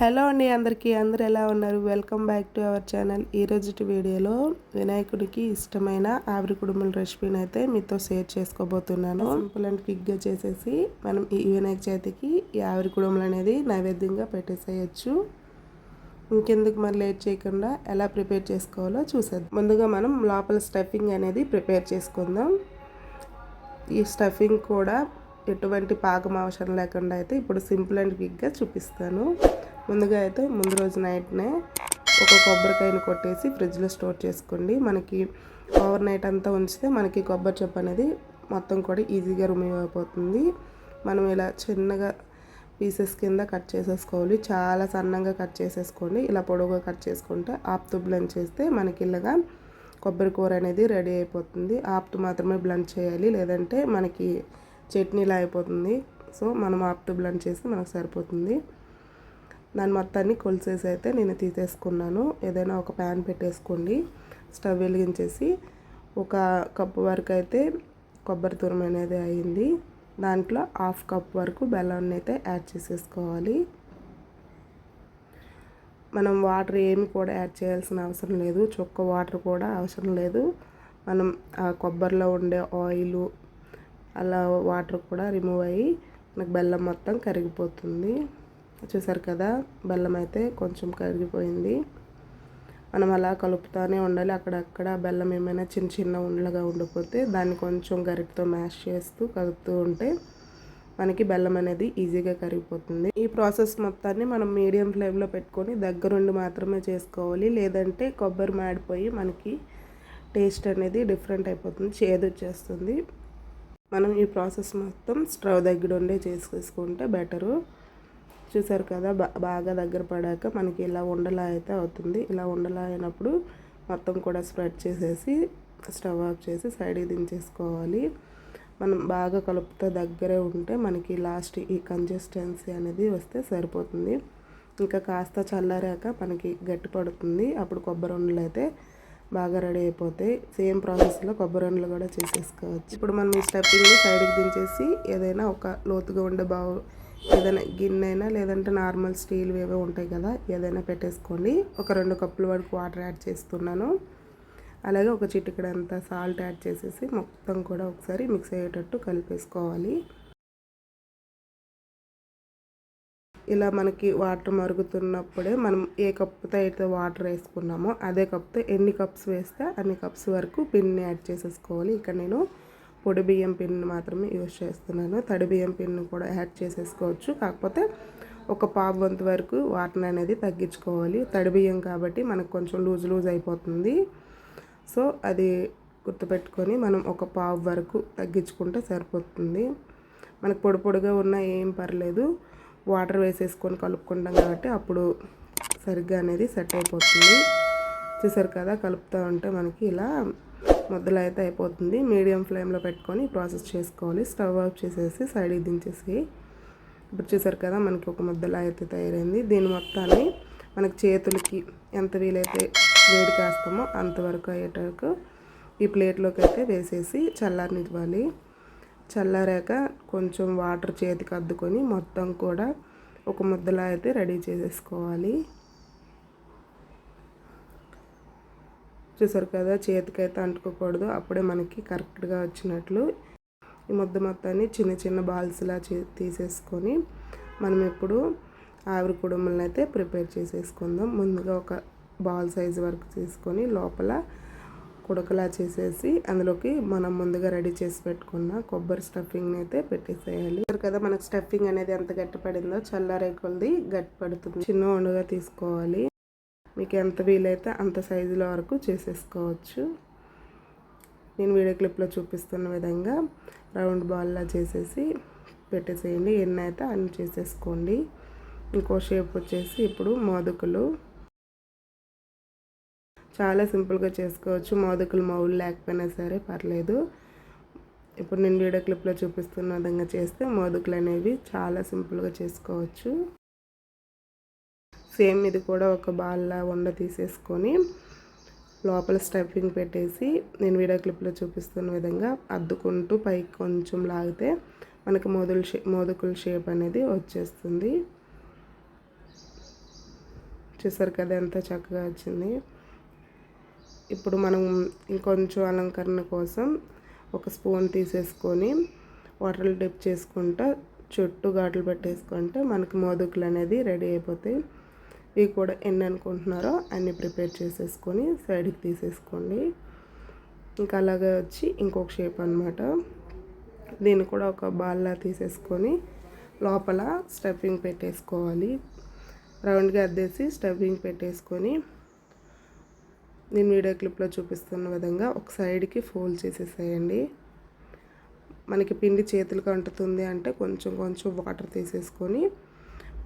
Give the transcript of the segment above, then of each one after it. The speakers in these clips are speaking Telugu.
హలో అండి అందరికీ. అందరు ఎలా ఉన్నారు? Welcome back to our channel. ఈరోజు వీడియోలో వినాయకుడికి ఇష్టమైన ఆవిరి కుడుముల రెసిపీని అయితే మీతో షేర్ చేసుకోబోతున్నాను. సింపుల్ అండ్ క్విక్గా చేసేసి మనం ఈ వినాయక చవితికి ఈ ఆవిరి కుడుములు అనేది నైవేద్యంగా పెట్టేసేయచ్చు. ఇంకెందుకు మరి లేట్ చేయకుండా ఎలా ప్రిపేర్ చేసుకోవాలో చూసేద్దాం. ముందుగా మనం లోపల స్టఫింగ్ అనేది ప్రిపేర్ చేసుకుందాం. ఈ స్టఫింగ్ కూడా ఎటువంటి పాకం అవసరం లేకుండా అయితే ఇప్పుడు సింపుల్ అండ్ క్విక్గా చూపిస్తాను. ముందుగా అయితే ముందు రోజు నైట్నే ఒక కొబ్బరికాయని కొట్టేసి ఫ్రిడ్జ్లో స్టోర్ చేసుకోండి. మనకి ఓవర్ నైట్ అంతా ఉంచితే మనకి కొబ్బరి చెప్పు అనేది మొత్తం కూడా ఈజీగా రిమూవ్ అయిపోతుంది. మనం ఇలా చిన్నగా పీసెస్ కింద కట్ చేసేసుకోవాలి. చాలా సన్నంగా కట్ చేసేసుకోండి. ఇలా పొడవుగా కట్ చేసుకుంటే ఆప్తు బ్లెండ్ చేస్తే మనకి ఇలాగా కొబ్బరి కూర అనేది రెడీ అయిపోతుంది. ఆప్తు మాత్రమే బ్లెండ్ చేయాలి. లేదంటే మనకి చట్నీలా అయిపోతుంది. సో మనం ఆప్తు బ్లెండ్ చేస్తే మనకు సరిపోతుంది. దాని మొత్తాన్ని కొలిసేసి అయితే నేను తీసేసుకున్నాను. ఏదైనా ఒక ప్యాన్ పెట్టేసుకోండి. స్టవ్ వెలిగించేసి ఒక కప్పు వరకు అయితే కొబ్బరి తురుము అనేది అయింది. దాంట్లో హాఫ్ కప్ వరకు బెల్లాన్ని అయితే యాడ్ చేసేసుకోవాలి. మనం వాటర్ ఏమి కూడా యాడ్ చేయాల్సిన అవసరం లేదు. చుక్క వాటర్ కూడా అవసరం లేదు. మనం ఆ కొబ్బరిలో ఉండే ఆయిల్ అలా వాటర్ కూడా రిమూవ్ అయ్యి మనకు బెల్లం మొత్తం కరిగిపోతుంది. చూసారు కదా బెల్లం అయితే కొంచెం కరిగిపోయింది. మనం అలా కలుపుతూనే ఉండాలి. అక్కడక్కడ బెల్లం ఏమైనా చిన్న చిన్న ఉండలుగా ఉండిపోతే దాన్ని కొంచెం గరిటతో మ్యాష్ చేస్తూ కలుపుతూ ఉంటే మనకి బెల్లం అనేది ఈజీగా కరిగిపోతుంది. ఈ ప్రాసెస్ మొత్తాన్ని మనం మీడియం ఫ్లేమ్లో పెట్టుకొని దగ్గరుండి మాత్రమే చేసుకోవాలి. లేదంటే కొబ్బరి మాడిపోయి మనకి టేస్ట్ అనేది డిఫరెంట్ అయిపోతుంది చేదు వచ్చేస్తుంది. మనం ఈ ప్రాసెస్ మొత్తం స్టవ్ దగ్గర ఉండే చేసుకుంటే బెటరు. చూసారు కదా బాగా దగ్గర పడాక మనకి ఇలా ఉండలా అయితే అవుతుంది. ఇలా ఉండలా అయినప్పుడు మొత్తం కూడా స్ప్రెడ్ చేసేసి స్టవ్ ఆఫ్ చేసి సైడ్కి దించేసుకోవాలి. మనం బాగా కలుపుతో దగ్గరే ఉంటే మనకి లాస్ట్ ఈ కన్సిస్టెన్సీ అనేది వస్తే సరిపోతుంది. ఇంకా కాస్త చల్లారాక మనకి గట్టి పడుతుంది. అప్పుడు కొబ్బరి ఉండలు అయితే బాగా రెడీ అయిపోతాయి. సేమ్ ప్రాసెస్లో కొబ్బరి ఉండలు కూడా చేసేసుకోవచ్చు. ఇప్పుడు మనం ఈ స్టెప్పింగ్ని సైడ్కి దించేసి ఏదైనా ఒక లోతుగా ఉండే బావు ఏదైనా గిన్నె అయినా లేదంటే నార్మల్ స్టీల్ ఏవో ఉంటాయి కదా ఏదైనా పెట్టేసుకోండి. ఒక రెండు కప్పుల వరకు వాటర్ యాడ్ చేస్తున్నాను. అలాగే ఒక చిటికడంతా సాల్ట్ యాడ్ చేసేసి మొత్తం కూడా ఒకసారి మిక్స్ అయ్యేటట్టు కలిపేసుకోవాలి. ఇలా మనకి వాటర్ మరుగుతున్నప్పుడే మనం ఏ కప్పుతో అయితే వాటర్ వేసుకున్నామో అదే కప్తో ఎన్ని కప్స్ వేస్తే అన్ని కప్స్ వరకు పిన్ని యాడ్ చేసేసుకోవాలి. ఇక్కడ నేను పొడి బియ్యం పిన్ను మాత్రమే యూజ్ చేస్తున్నాను. తడి బియ్యం పిన్ను కూడా యాడ్ చేసేసుకోవచ్చు. కాకపోతే ఒక పావు వంతు వరకు వాటర్ అనేది తగ్గించుకోవాలి. తడి బియ్యం కాబట్టి మనకు కొంచెం లూజ్ లూజ్ అయిపోతుంది. సో అది గుర్తుపెట్టుకొని మనం ఒక పావు వరకు తగ్గించుకుంటే సరిపోతుంది. మనకు పొడి పొడిగా ఉన్నా ఏం పర్లేదు. వాటర్ వేసేసుకొని కలుపుకుంటాం కాబట్టి అప్పుడు సరిగ్గా అనేది సెట్ అయిపోతుంది. చూసారు కదా కలుపుతూ ఉంటే మనకి ఇలా ముద్దలు అయితే అయిపోతుంది. మీడియం ఫ్లేమ్లో పెట్టుకొని ప్రాసెస్ చేసుకోవాలి. స్టవ్ ఆఫ్ చేసేసి సైడ్కి దించేసి ఇప్పుడు చూసారు కదా మనకి ఒక ముద్దలా అయితే తయారైంది. దీని మొత్తాన్ని మనకి చేతులకి ఎంత వీలైతే వేడి చేస్తామో అంతవరకు అయ్యేటరకు ఈ ప్లేట్లోకి అయితే వేసేసి చల్లారనివ్వాలి. చల్లారాక కొంచెం వాటర్ చేతికి అద్దుకొని మొత్తం కూడా ఒక ముద్దలా అయితే రెడీ చేసేసుకోవాలి. చూసారు కదా చేతికైతే అంటుకోకూడదు. అప్పుడే మనకి కరెక్ట్గా వచ్చినట్లు ఈ ముద్ద మొత్తాన్ని చిన్న చిన్న బాల్స్లా తీసేసుకొని మనం ఇప్పుడు ఆవిరి కుడుములను అయితే ప్రిపేర్ చేసేసుకుందాం. ముందుగా ఒక బాల్ సైజ్ వరకు తీసుకొని లోపల కుడకలా చేసేసి అందులోకి మనం ముందుగా రెడీ చేసి పెట్టుకున్న కొబ్బరి స్టఫింగ్ని అయితే పెట్టేసేయాలి. కదా మనకు స్టఫింగ్ అనేది ఎంత గట్టిపడిందో చల్లారే కొలది గట్టి పడుతుంది చిన్న వండుగా తీసుకోవాలి. మీకు ఎంత వీలైతే అంత సైజులో వరకు చేసేసుకోవచ్చు. నేను వీడియో క్లిప్లో చూపిస్తున్న విధంగా రౌండ్ బాల్లా చేసేసి పెట్టేసేయండి. ఎన్ని అయితే అన్ని చేసేసుకోండి. ఇంకో షేప్ వచ్చేసి ఇప్పుడు మోదకులు. చాలా సింపుల్గా చేసుకోవచ్చు. మోదకులు మౌలు లేకపోయినా సరే పర్లేదు. ఇప్పుడు నేను వీడియో క్లిప్లో చూపిస్తున్న విధంగా చేస్తే మోదకులు అనేవి చాలా సింపుల్గా చేసుకోవచ్చు. సేమ్ ఇది కూడా ఒక బాల్లా వండ తీసేసుకొని లోపల స్టఫింగ్ పెట్టేసి నేను వీడియో క్లిప్లో చూపిస్తున్న విధంగా అద్దుకుంటూ పైకి కొంచెం లాగితే మనకి మోదుల షే మోదుకుల షేప్ అనేది వచ్చేస్తుంది. చూసారు కదా ఎంత చక్కగా వచ్చింది. ఇప్పుడు మనం ఇంకొంచెం అలంకరణ కోసం ఒక స్పూన్ తీసేసుకొని వాటర్లో డిప్ చేసుకుంటా చుట్టూ ఘాట్లు పెట్టేసుకుంటే మనకి మోదుకులు అనేది రెడీ అయిపోతాయి. ఇవి కూడా ఎన్ని అనుకుంటున్నారో అన్ని ప్రిపేర్ చేసేసుకొని సైడ్కి తీసేసుకోండి. ఇంకా అలాగే వచ్చి ఇంకొక షేప్ అనమాట దీన్ని కూడా ఒక బాల్లా తీసేసుకొని లోపల స్టఫింగ్ పెట్టేసుకోవాలి. రౌండ్గా అద్దేసి స్టఫింగ్ పెట్టేసుకొని నేను వీడియో క్లిప్లో చూపిస్తున్న విధంగా ఒక సైడ్కి ఫోల్డ్ చేసేసేయండి. మనకి పిండి చేతులకు అంటుతుంది అంటే కొంచెం కొంచెం వాటర్ తీసేసుకొని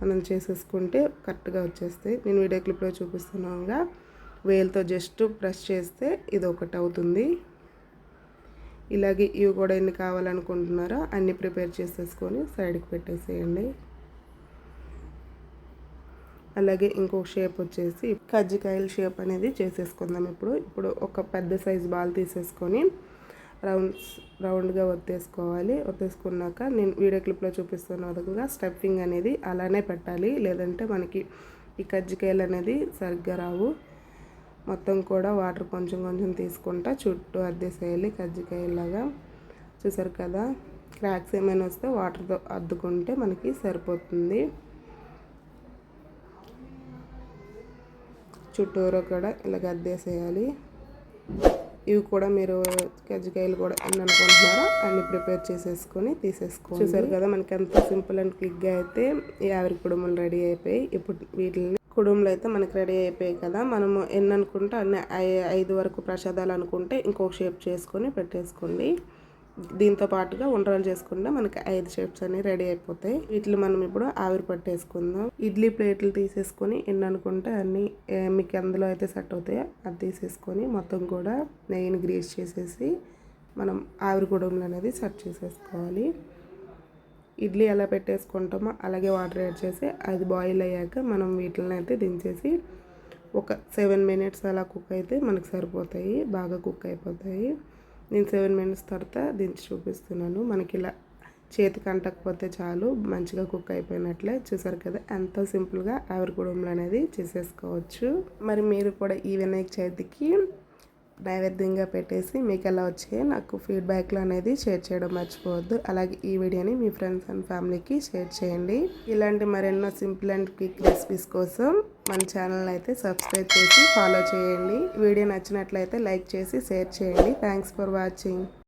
మనం చేసేసుకుంటే కరెక్ట్గా వచ్చేస్తాయి. నేను వీడియో క్లిప్లో చూపిస్తున్నాగా వేలతో జస్ట్ ప్రెస్ చేస్తే ఇది ఒకటి అవుతుంది. ఇలాగే ఇవి కూడా ఎన్ని కావాలనుకుంటున్నారో అన్నీ ప్రిపేర్ చేసేసుకొని సైడ్కి పెట్టేసేయండి. అలాగే ఇంకొక షేప్ వచ్చేసి కజ్జికాయల షేప్ అనేది చేసేసుకుందాం ఇప్పుడు. ఇప్పుడు ఒక పెద్ద సైజ్ బాల్ తీసేసుకొని రౌండ్స్ రౌండ్గా ఒత్తేసుకోవాలి. ఒత్తేసుకున్నాక నేను వీడియో క్లిప్లో చూపిస్తున్న విధంగా స్టఫింగ్ అనేది అలానే పెట్టాలి. లేదంటే మనకి ఈ కజ్జికాయలు అనేది సరిగ్గా రావు. మొత్తం కూడా వాటర్ కొంచెం కొంచెం తీసుకుంటా చుట్టూ అద్దేసేయాలి కజ్జికాయలాగా చూసారు కదా క్రాక్స్ ఏమైనా వస్తే వాటర్తో అద్దుకుంటే మనకి సరిపోతుంది. చుట్టూరు కూడా ఇలాగ అద్దేసేయాలి. ఇవి కూడా మీరు కజ్జికాయలు కూడా ఎన్ని అనుకుంటున్నారో అన్ని ప్రిపేర్ చేసేసుకొని తీసేసుకో చూసారు కదా మనకి ఎంత సింపుల్ అండ్ క్లిక్గా అయితే ఈ ఆవిరి కుడుములు రెడీ అయిపోయి ఇప్పుడు వీటిని కుడుములు అయితే మనకి రెడీ అయిపోయాయి కదా. మనము ఎన్ని అనుకుంటే అన్ని ఐదు వరకు ప్రసాదాలు అనుకుంటే ఇంకొక షేప్ చేసుకొని పెట్టేసుకోండి. దీంతో పాటుగా ఉండ్రాలు చేసుకుంటే మనకి ఐదు షేప్స్ అన్ని రెడీ అయిపోతాయి. వీటిని మనం ఇప్పుడు ఆవిరి పట్టేసుకుందాం ఇడ్లీ ప్లేట్లు తీసేసుకొని ఎన్ని అనుకుంటే అన్ని మీకు ఎందులో అయితే సెట్ అవుతాయో అది తీసేసుకొని మొత్తం కూడా నెయ్యిని గ్రీస్ చేసేసి మనం ఆవిరి కుడుములు అనేది సెట్ చేసేసుకోవాలి. ఇడ్లీ ఎలా పెట్టేసుకుంటామో అలాగే వాటర్ యాడ్ చేసి అది బాయిల్ అయ్యాక మనం వీటిని అయితే దించేసి ఒక సెవెన్ మినిట్స్ అలా కుక్ అయితే మనకు సరిపోతాయి. బాగా కుక్ అయిపోతాయి. నేను సెవెన్ మినిట్స్ తర్వాత దించి చూపిస్తున్నాను. మనకి ఇలా చేతికి అంటకపోతే చాలు మంచిగా కుక్ అయిపోయినట్లే చూసారు కదా. ఎంతో సింపుల్గా ఆవిరి కుడుములు అనేది చేసేసుకోవచ్చు. మరి మీరు కూడా ఈ వినాయక చవితికి నైవేద్యంగా పెట్టేసి మీకు ఎలా వచ్చాయో నాకు ఫీడ్బ్యాక్లు అనేది షేర్ చేయడం మర్చిపోవద్దు. అలాగే ఈ వీడియోని మీ ఫ్రెండ్స్ అండ్ ఫ్యామిలీకి షేర్ చేయండి. ఇలాంటి మరెన్నో సింపుల్ అండ్ క్విక్ రెసిపీస్ కోసం మన ఛానల్ అయితే సబ్స్క్రైబ్ చేసి ఫాలో చేయండి. వీడియో నచ్చినట్లయితే లైక్ చేసి షేర్ చేయండి. Thanks for watching